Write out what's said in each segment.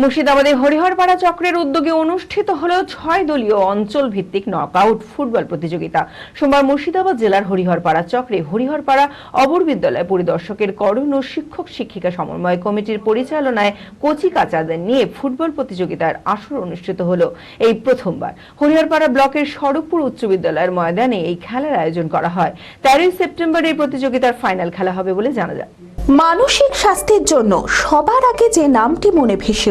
মুর্শিদাবাদের হরিহরপাড়া চক্রের উদ্যোগে অনুষ্ঠিত হল ছয় দলীয় অঞ্চল ভিত্তিক নকআউট ফুটবল প্রতিযোগিতা। সোমবার মুর্শিদাবাদ জেলার হরিহরপাড়া চক্রে হরিহরপাড়া অবর বিদ্যালয় পরিদর্শকের করণ ও শিক্ষক শিক্ষিকা সমন্বয় কমিটির পরিচালনায় কচি কাচাদের নিয়ে ফুটবল প্রতিযোগিতার আসর অনুষ্ঠিত হল। এই প্রথমবার হরিহরপাড়া ব্লকের সড়কপুর উচ্চ বিদ্যালয়ের ময়দানে এই খেলার আয়োজন করা হয়। তেরোই সেপ্টেম্বর এই প্রতিযোগিতার ফাইনাল খেলা হবে বলে জানা যায়। মানসিক স্বাস্থ্যের জন্য সবার আগে যে নামটি মনে ভেসে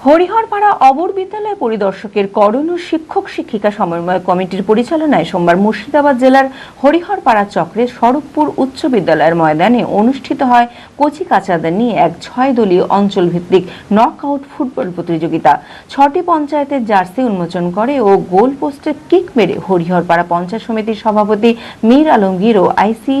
Hariharpara অবর বিদ্যালয় পরিদর্শকের করণ ও শিক্ষক শিক্ষিকা সমন্বয় কমিটির পরিচালনায় সোমবার মুর্শিদাবাদ জেলার হরিহরপাড়া চক্রে সড়কপুর উচ্চ বিদ্যালয়ের ময়দানে অনুষ্ঠিত হয় কচি কাচাদের নিয়ে এক ছয় দলীয় অঞ্চল ভিত্তিক নক আউট ফুটবল প্রতিযোগিতা। ছটি পঞ্চায়েতের জার্সি উন্মোচন করে ও গোল পোস্টে কিক মেরে হরিহরপাড়া পঞ্চায়েত সমিতির সভাপতি মীর আলমগীর ও আইসি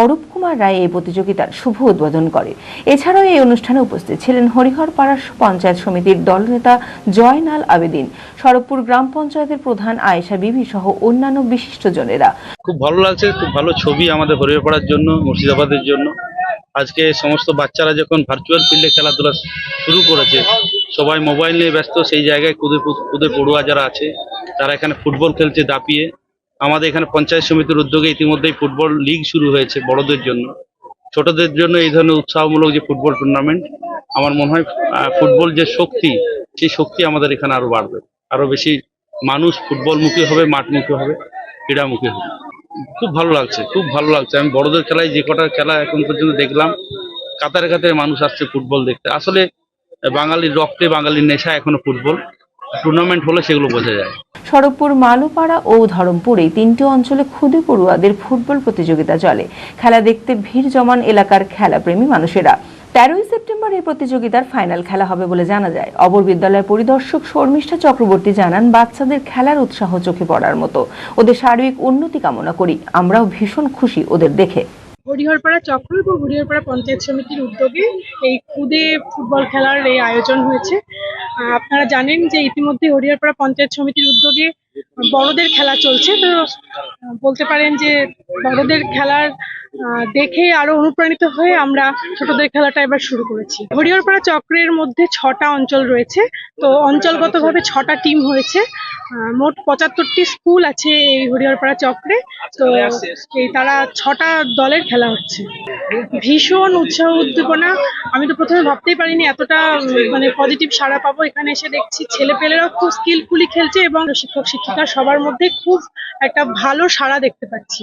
অরূপ কুমার রায় এই প্রতিযোগিতার শুভ উদ্বোধন করে। এছাড়াও এই অনুষ্ঠানে উপস্থিত ছিলেন হরিহরপাড়া পঞ্চায়েত সমিতির দলনেতা জয়নাল আবেদিন সড়কপুর গ্রাম পঞ্চায়েতের প্রধান আয়েশা বিবি সহ অন্যান্য বিশিষ্টজনেরা খুব ভালো লাগছে, খুব ভালো ছবি আমাদের হরিয়ে পড়ার জন্য, মুর্শিদাবাদের জন্য। আজকে সমস্ত বাচ্চারা যখন ভার্চুয়াল ফিল্ডে খেলাধুলা শুরু করেছে, সবাই মোবাইল নিয়ে ব্যস্ত, সেই জায়গায় কুদে কুদে পড়ুয়া যারা আছে, তারা এখানে ফুটবল খেলছে দাপিয়ে। আমাদের এখানে পঞ্চায়েত সমিতির উদ্যোগে ইতিমধ্যেই ফুটবল লিগ শুরু হয়েছে বড়দের জন্য। ছোটদের জন্য এই ধরনের উৎসাহমূলক যে ফুটবল টুর্নামেন্ট আমার মনে হয় ফুটবল যে শক্তি, সেই শক্তি আমাদের এখানে আরও বাড়বে। আরও বেশি মানুষ ফুটবলমুখী হবে, মাঠমুখী হবে, ক্রীড়ামুখী হবে। খুব ভালো লাগছে, খুব ভালো লাগছে। আমি বড়দের খেলায় যে কটা খেলা এখন পর্যন্ত দেখলাম, কাতারে কাতারে মানুষ আসছে ফুটবল দেখতে। আসলে বাঙালির রক্তে বাঙালির নেশা এখনও ফুটবল। টুর্নামেন্ট হলে সেগুলো বোঝা যায়। সড়কপুর মালুপাড়া ও ধরমপুর এই তিনটি অঞ্চলে ক্ষুদে পড়ুয়াদের ফুটবল প্রতিযোগিতা চলে। খেলা দেখতে ভিড় জমান এলাকার খেলাপ্রেমী মানুষেরা। তেরোই সেপ্টেম্বর এই প্রতিযোগিতার ফাইনাল খেলা হবে বলে জানা যায়। অবর বিদ্যালয় পরিদর্শক শর্মিষ্ঠা চক্রবর্তী জানান, বাচ্চাদের খেলার উৎসাহ চোখে পড়ার মতো। ওদের সার্বিক উন্নতি কামনা করি। আমরাও ভীষণ খুশি ওদের দেখে। হরিহরপাড়া চক্র এবং হরিহরপাড়া পঞ্চায়েত সমিতির উদ্যোগে এই খুদে ফুটবল খেলার এই আয়োজন হয়েছে। আপনারা জানেন যে ইতিমধ্যে হরিহরপাড়া পঞ্চায়েত সমিতির উদ্যোগে বড়দের খেলা চলছে। তো বলতে পারেন যে বড়দের খেলার দেখে আরও অনুপ্রাণিত হয়ে আমরা ছোটদের খেলাটা এবার শুরু করেছি। হরিহরপাড়া চক্রের মধ্যে ছটা অঞ্চল রয়েছে। তো অঞ্চলগতভাবে ছটা টিম হয়েছে। মোট পঁচাত্তরটি স্কুল আছে এই হরিহরপাড়া চক্রে। তো এই তারা ছটা দলের খেলা হচ্ছে। ভীষণ উৎসাহ উদ্দীপনা। আমি তো প্রথমে ভাবতেই পারিনি এতটা মানে পজিটিভ সাড়া পাবো। এখানে এসে দেখছি ছেলে পেলেরাও খুব স্কিলফুলি খেলছে এবং শিক্ষক শিক্ষিকা সবার মধ্যে খুব একটা ভালো সাড়া দেখতে পাচ্ছি।